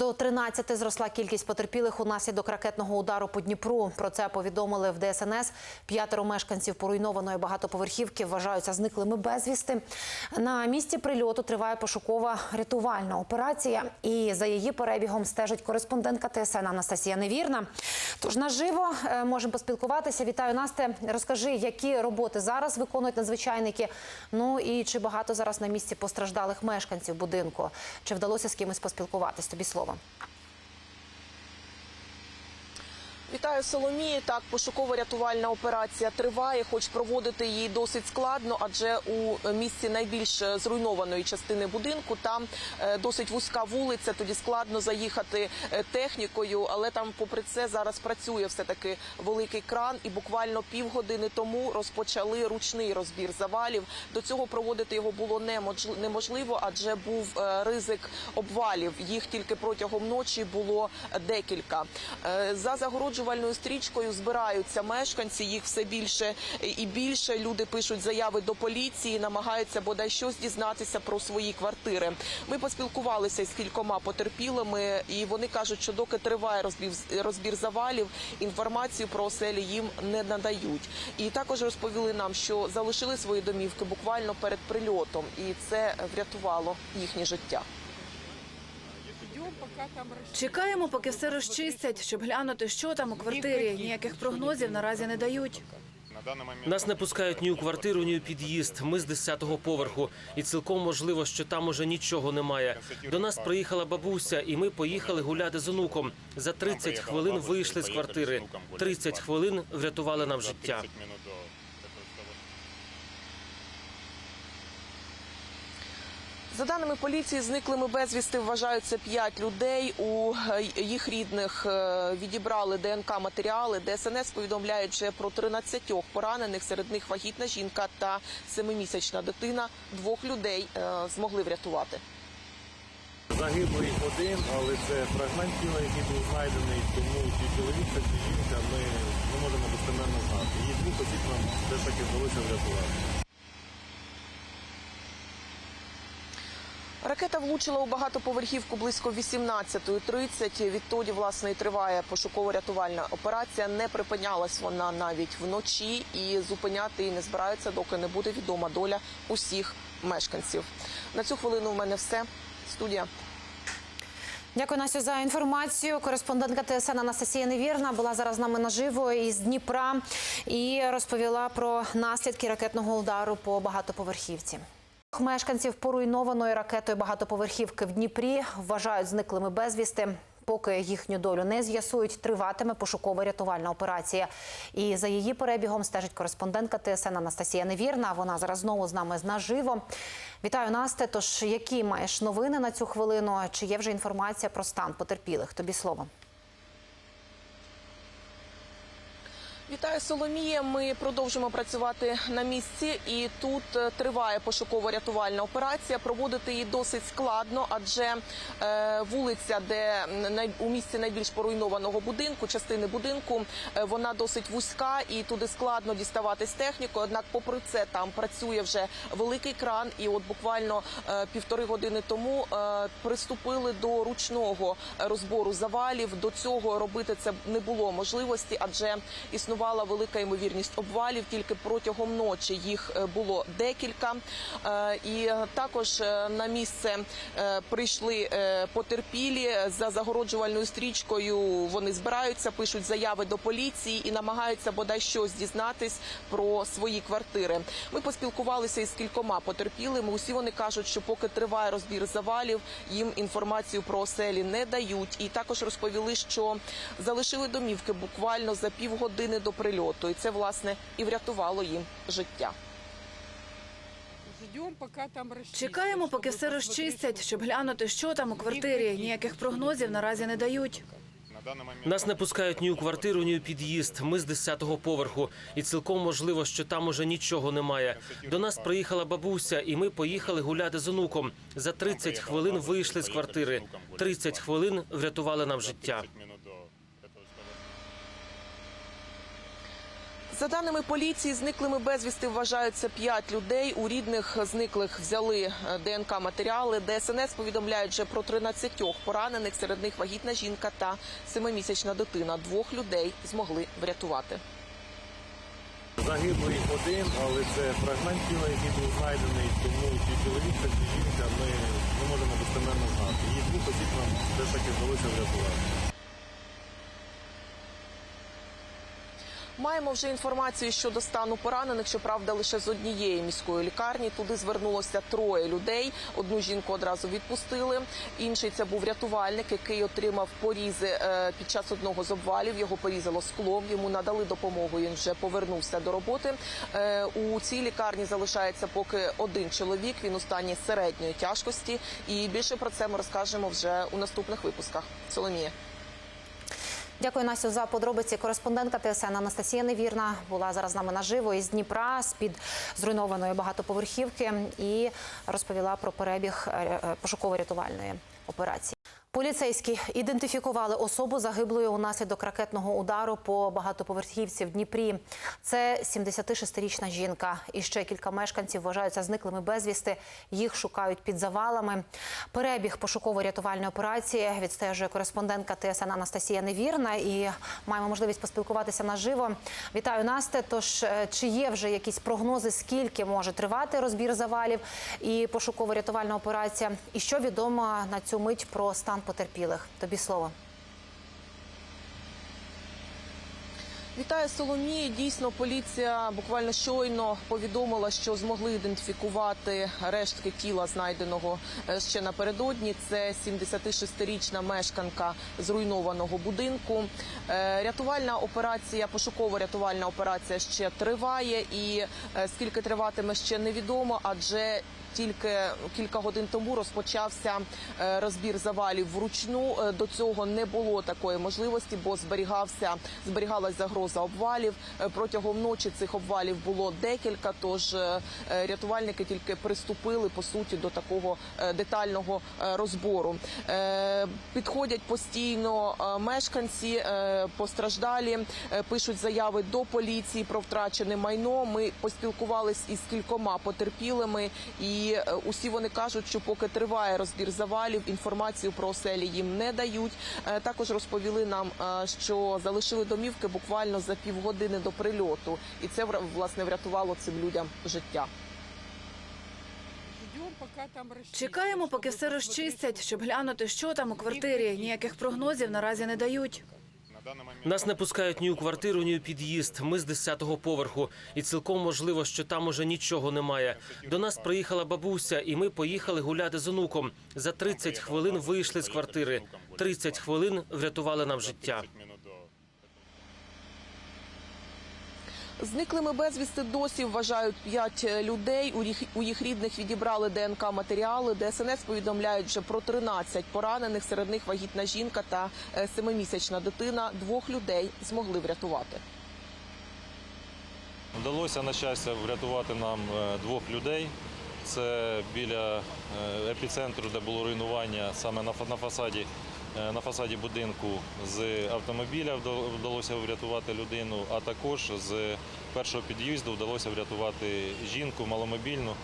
До 13 зросла кількість потерпілих унаслідок ракетного удару по Дніпру. Про це повідомили в ДСНС. П'ятеро мешканців поруйнованої багатоповерхівки вважаються зниклими безвісти. На місці прильоту триває пошукова рятувальна операція. І за її перебігом стежить кореспондентка ТСН Анастасія Невірна. Тож наживо е, можемо поспілкуватися. Вітаю Насте. Розкажи, які роботи зараз виконують надзвичайники. Ну і чи багато зараз на місці постраждалих мешканців будинку? Чи вдалося з кимось поспілкуватись? Тобі слово. Павло. Вітаю Соломії. Так, пошуково-рятувальна операція триває, хоч проводити її досить складно, адже у місці найбільш зруйнованої частини будинку там е, досить вузька вулиця. Тоді складно заїхати е, технікою, але там, попри це, зараз працює все таки великий кран, і буквально півгодини тому розпочали ручний розбір завалів. До цього проводити його було неможливо, адже був е, ризик обвалів. Їх тільки протягом ночі було декілька. Е, За загороджувальною стрічкою збираються мешканці. Їх все більше і більше. Люди пишуть заяви до поліції, намагаються бодай щось дізнатися про свої квартири. Ми поспілкувалися з кількома потерпілими, і вони кажуть, що доки триває розбір, розбір завалів, інформацію про оселі їм не надають. І також розповіли нам, що залишили свої домівки буквально перед прильотом, і це врятувало їхнє життя. Чекаємо, поки все розчистять, щоб глянути, що там у квартирі. Ніяких прогнозів наразі не дають. Нас не пускають ні у квартиру, ні у під'їзд. Ми з 10-го поверху, і цілком можливо, що там уже нічого немає. До нас приїхала бабуся, і ми поїхали гуляти з онуком. За 30 хвилин вийшли з квартири. 30 хвилин врятували нам життя. За даними поліції, зниклими безвісти вважаються п'ять людей. У е, їх рідних е, відібрали ДНК матеріали. ДСНС повідомляють вже про 13 поранених. Серед них вагітна жінка та семимісячна дитина. Двох людей е, змогли врятувати. Загиблий один, але це фрагмент тіла, який був знайдений, тому чи чоловік, та чи жінка ми не можемо достеменно знати. Її двох осіб нам все ж таки вдалося врятувати. Ракета влучила у багатоповерхівку близько 18.30. Відтоді, власне, і триває пошуково-рятувальна операція. Не припинялась вона навіть вночі і зупиняти її не збираються, доки не буде відома доля усіх мешканців. На цю хвилину у мене все. Студія. Дякую Настю за інформацію. Кореспондентка ТСН Анастасія Невірна була зараз з нами наживо із Дніпра і розповіла про наслідки ракетного удару по багатоповерхівці. Мешканців поруйнованої ракетою багатоповерхівки в Дніпрі вважають зниклими безвісти. Поки їхню долю не з'ясують, триватиме пошукова рятувальна операція. І за її перебігом стежить кореспондентка ТСН Анастасія Невірна. Вона зараз знову з нами наживо. Вітаю Насте. Тож які маєш новини на цю хвилину? Чи є вже інформація про стан потерпілих? Тобі слово. Вітаю Соломія. Ми продовжимо працювати на місці, і тут е, триває пошуково-рятувальна операція. Проводити її досить складно, адже е, вулиця, де най- у місці найбільш поруйнованого будинку, частини будинку, е, вона досить вузька і туди складно діставатись технікою. Однак, попри це, там працює вже великий кран, і от буквально е, півтори години тому е, приступили до ручного розбору завалів. До цього робити це не було можливості, адже існувала велика ймовірність обвалів. Тільки протягом ночі їх е, було декілька. Е, І також е, на місце прийшли потерпілі за загороджувальною стрічкою. Вони збираються, пишуть заяви до поліції і намагаються бодай щось дізнатись про свої квартири. Ми поспілкувалися із кількома потерпілими. Усі вони кажуть, що поки триває розбір завалів, їм інформацію про оселі не дають. І також розповіли, що залишили домівки буквально за півгодини до прильоту, і це власне і врятувало їм життя. Чекаємо, поки все розчистять, щоб глянути, що там у квартирі. Ніяких прогнозів наразі не дають. Нас не пускають ні у квартиру, ні у під'їзд. Ми з 10-го поверху, і цілком можливо, що там уже нічого немає. До нас приїхала бабуся, і ми поїхали гуляти з онуком. За 30 хвилин вийшли з квартири. 30 хвилин врятували нам життя. За даними поліції, зниклими безвісти вважаються п'ять людей. У рідних зниклих взяли е, ДНК матеріали. ДСНС повідомляють вже про 13 поранених. Серед них вагітна жінка та семимісячна дитина. Двох людей змогли врятувати. Загиблий один, але це фрагмент тіла, який був знайдений, тому чи чоловік, чи жінка ми не можемо достеменно знати. Її двох осіб нам все ж таки вдалося врятувати. Маємо вже інформацію щодо стану поранених. Щоправда, лише з однієї міської лікарні. Туди звернулося троє людей. Одну жінку одразу відпустили. Інший це був рятувальник, який отримав порізи е, під час одного з обвалів. Його порізало склом. Йому надали допомогу. Він вже повернувся до роботи. Е, У цій лікарні залишається поки один чоловік. Він у стані середньої тяжкості. І більше про це ми розкажемо вже у наступних випусках. Соломія. Дякую, Настю, за подробиці. Кореспондентка ТСН Анастасія Невірна була зараз з нами наживо із Дніпра з під зруйнованої багатоповерхівки і розповіла про перебіг е, е, пошуково-рятувальної операції. Поліцейські ідентифікували особу загиблої унаслідок ракетного удару по багатоповерхівці в Дніпрі. Це 76-річна жінка. І ще кілька мешканців вважаються зниклими безвісти. Їх шукають під завалами. Перебіг пошуково-рятувальної операції відстежує кореспондентка ТСН Анастасія Невірна. І маємо можливість поспілкуватися наживо. Вітаю Насте. Тож е, чи є вже якісь прогнози, скільки може тривати розбір завалів і пошуково-рятувальна операція? І що відомо на цю мить про стан потерпілих? Тобі слово. Вітаю Соломії. Дійсно, поліція буквально щойно повідомила, що змогли ідентифікувати рештки тіла, знайденого е, ще напередодні. Це 76-річна мешканка зруйнованого будинку. Е, Рятувальна операція, пошуково-рятувальна операція ще триває, і е, скільки триватиме ще невідомо, адже тільки кілька годин тому розпочався е, розбір завалів вручну. Е, До цього не було такої можливості, бо зберігався зберігалась загроза обвалів. Е, Протягом ночі цих обвалів було декілька. Тож рятувальники тільки приступили по суті до такого детального розбору. Підходять постійно мешканці постраждалі, пишуть заяви до поліції про втрачене майно. Ми поспілкувались із кількома потерпілими, і е, усі вони кажуть, що поки триває розбір завалів, інформацію про оселі їм не дають. Е, Також розповіли нам, е, що залишили домівки буквально за півгодини до прильоту, і це власне врятувало цим людям життя. Чекаємо, поки все розчистять, щоб глянути, що там у квартирі. Ніяких прогнозів наразі не дають. Нас не пускають ні у квартиру, ні у під'їзд. Ми з 10-го поверху, і цілком можливо, що там уже нічого немає. До нас приїхала бабуся, і ми поїхали гуляти з онуком. За 30 хвилин вийшли з квартири. 30 хвилин врятували нам життя. Зниклими безвісти досі вважають п'ять людей. У їх, рідних відібрали ДНК матеріали. ДСНС повідомляють вже про 13 поранених. Серед них вагітна жінка та е, семимісячна дитина. Двох людей змогли врятувати. Вдалося на щастя врятувати нам е, двох людей. Це біля е, епіцентру, де було руйнування саме на фа- фасаді, е, на фасаді будинку з автомобіля вда- вдалося врятувати людину, а також з першого під'їзду вдалося врятувати жінку маломобільну.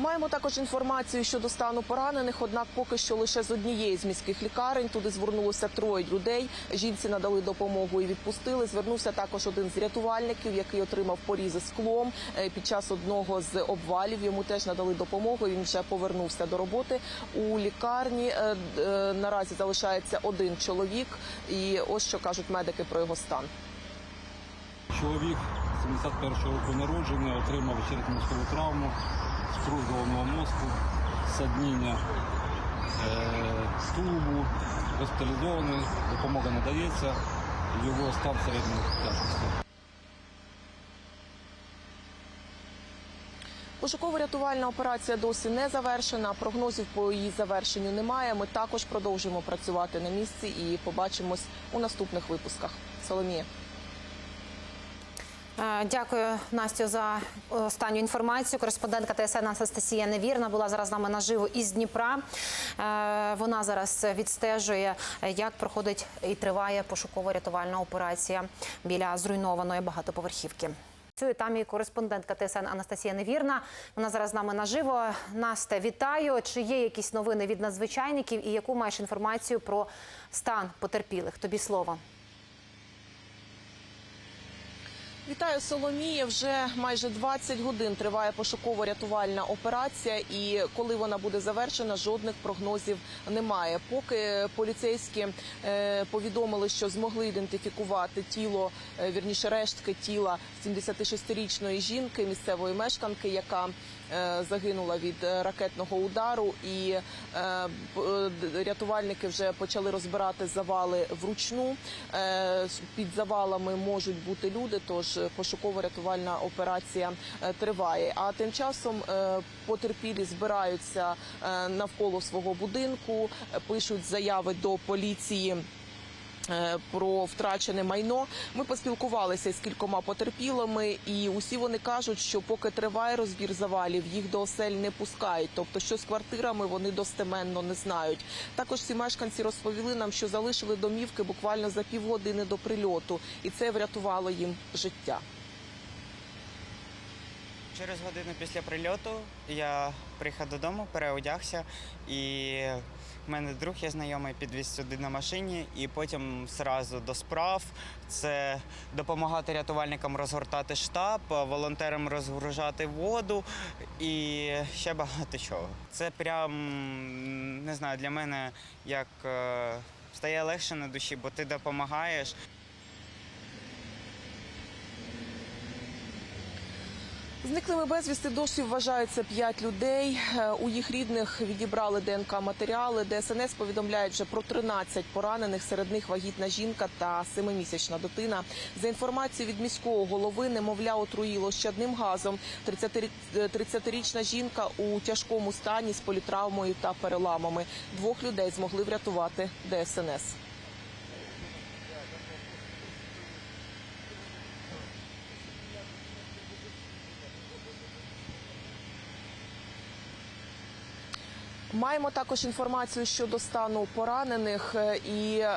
Маємо також інформацію щодо стану поранених. Однак, поки що лише з однієї з міських лікарень туди звернулося троє людей. Жінці надали допомогу і відпустили. Звернувся також один з рятувальників, який отримав порізи склом е, під час одного з обвалів. Йому теж надали допомогу. Він вже повернувся до роботи у лікарні. е, е, Наразі залишається один чоловік, і ось що кажуть медики про його стан. Чоловік 71-го року народження отримав черепно-мозкову травму, струс головного мозку, садніння е, тулубу, госпіталізований, допомога надається, його стан середньої тяжкості. Пошуково-рятувальна операція досі не завершена. Прогнозів по її завершенню немає. Ми також продовжуємо працювати на місці і побачимось у наступних випусках. Соломія. Е, Дякую, Настю, за останню інформацію. Кореспондентка ТСН Анастасія Невірна була зараз з нами наживо із Дніпра. Е, Вона зараз відстежує, як проходить і триває пошуково-рятувальна операція біля зруйнованої багатоповерхівки. Працює там і кореспондентка ТСН Анастасія Невірна. Вона зараз з нами наживо. Насте, вітаю. Чи є якісь новини від надзвичайників і яку маєш інформацію про стан потерпілих? Тобі слово. Вітаю Соломія. Вже майже 20 годин триває пошуково-рятувальна операція, і коли вона буде завершена, жодних прогнозів немає. Поки поліцейські е, повідомили, що змогли ідентифікувати тіло, е, вірніше рештки тіла 76-річної жінки, місцевої мешканки, яка загинула від е, ракетного удару, і е, е, рятувальники вже почали розбирати завали вручну. Е, Під завалами можуть бути люди, тож пошуково-рятувальна операція е, триває. А тим часом е, потерпілі збираються е, навколо свого будинку, е, пишуть заяви до поліції. Е, Про втрачене майно ми поспілкувалися з кількома потерпілими, і усі вони кажуть, що поки триває розбір завалів, їх до осель не пускають. Тобто, що з квартирами вони достеменно не знають. Також ці мешканці розповіли нам, що залишили домівки буквально за півгодини до прильоту, і це врятувало їм життя. Через годину після прильоту я приїхав додому, переодягся, і в мене друг є знайомий підвіз сюди на машині, і потім зразу до справ. Це допомагати рятувальникам розгортати штаб, волонтерам розгружати воду і ще багато чого. Це прям не знаю для мене як е, стає легше на душі, бо ти допомагаєш. Зниклими безвісти досі вважаються п'ять людей. Е, У їх рідних відібрали ДНК матеріали. ДСНС повідомляють вже про 13 поранених. Серед них вагітна жінка та семимісячна дитина. За інформацією від міського голови, немовля отруїло щадним газом. 30 30-річна жінка у тяжкому стані з політравмою та переламами. Двох людей змогли врятувати ДСНС. Маємо також інформацію щодо стану поранених, е, і е,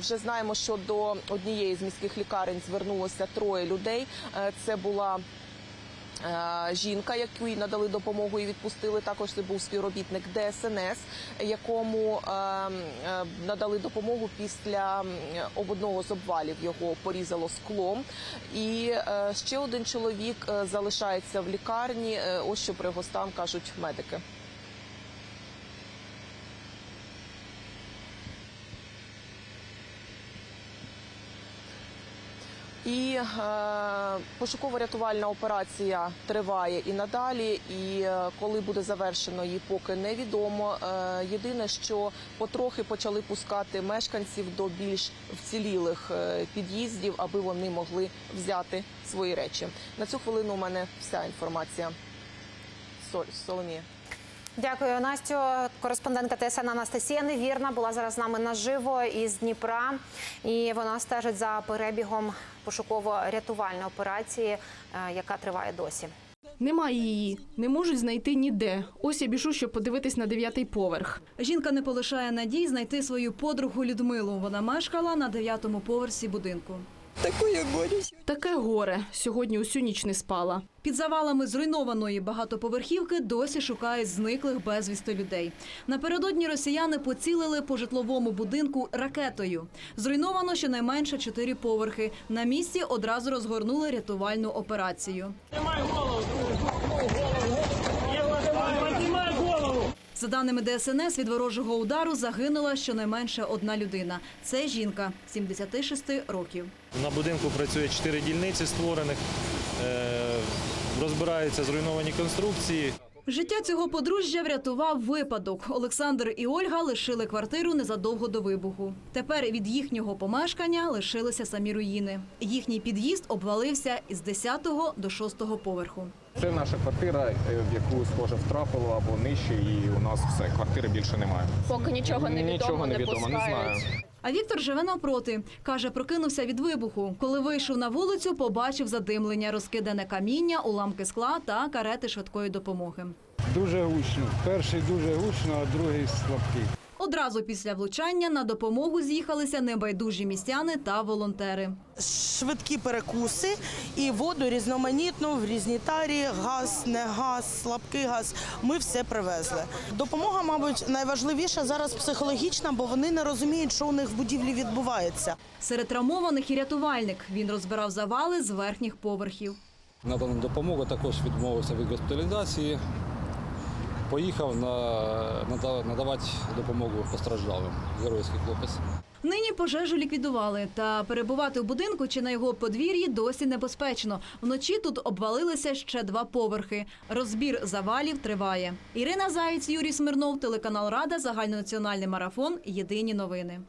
вже знаємо, що до однієї з міських лікарень звернулося троє людей. Е, це була е, жінка, якій надали допомогу і відпустили. Також це був співробітник ДСНС, якому е, е, надали допомогу після одного з обвалів. Його порізало склом. І ще один чоловік залишається в лікарні. Ось що про його стан кажуть медики. І е, пошуково-рятувальна операція триває і надалі. І е, коли буде завершено, її поки невідомо. Е, єдине, що потрохи почали пускати мешканців до більш вцілілих е, під'їздів, аби вони могли взяти свої речі. На цю хвилину у мене вся інформація. Соломія. Дякую, Настю. Кореспондентка ТСН Анастасія Невірна була зараз з нами наживо із Дніпра, і вона стежить за перебігом пошуково-рятувальної операції, е, яка триває досі. Немає її, не можуть знайти ніде. Ось я біжу, щоб подивитись на дев'ятий поверх. Жінка не полишає надій знайти свою подругу Людмилу. Вона мешкала на дев'ятому поверсі будинку. Таке горе. Сьогодні усю ніч не спала. Під завалами зруйнованої багатоповерхівки досі шукають зниклих безвісти людей. Напередодні росіяни поцілили по житловому будинку ракетою. Зруйновано щонайменше чотири поверхи. На місці одразу розгорнули рятувальну операцію. За даними ДСНС, від ворожого удару загинула щонайменше одна людина. Це жінка 76 років. На будинку працює чотири дільниці створених, е, розбираються зруйновані конструкції. Життя цього подружжя врятував випадок. Олександр і Ольга лишили квартиру незадовго до вибуху. Тепер від їхнього помешкання лишилися самі руїни. Їхній під'їзд обвалився із 10 до 6 поверху. Це наша квартира, е, в яку схоже втрапило або нижче, і у нас все квартири більше немає. Поки нічого не відомо, Нічого не не відомо, не пускають. знаю. А Віктор живе навпроти. Каже, прокинувся від вибуху. Коли вийшов на вулицю, побачив задимлення, розкидане каміння, уламки скла та карети швидкої допомоги. Дуже гучно. Перший дуже гучно, а другий слабкий. Одразу після влучання на допомогу з'їхалися небайдужі містяни та волонтери. швидкі перекуси і воду різноманітну в різні тарі, газ, не газ, слабкий газ. Ми все привезли. Допомога, мабуть, найважливіша зараз психологічна, бо вони не розуміють, що у них в будівлі відбувається. Серед травмованих і рятувальник. Він розбирав завали з верхніх поверхів. Надана допомога також відмовився від госпіталізації. Поїхав на, нада- надавати допомогу постраждалим. Геройський хлопець. Нині пожежу ліквідували, та перебувати у будинку чи на його подвір'ї досі небезпечно. Вночі тут обвалилися ще два поверхи. Розбір завалів триває. Ірина Заєць, Юрій Смирнов, телеканал Рада, загальнонаціональний марафон. Єдині новини.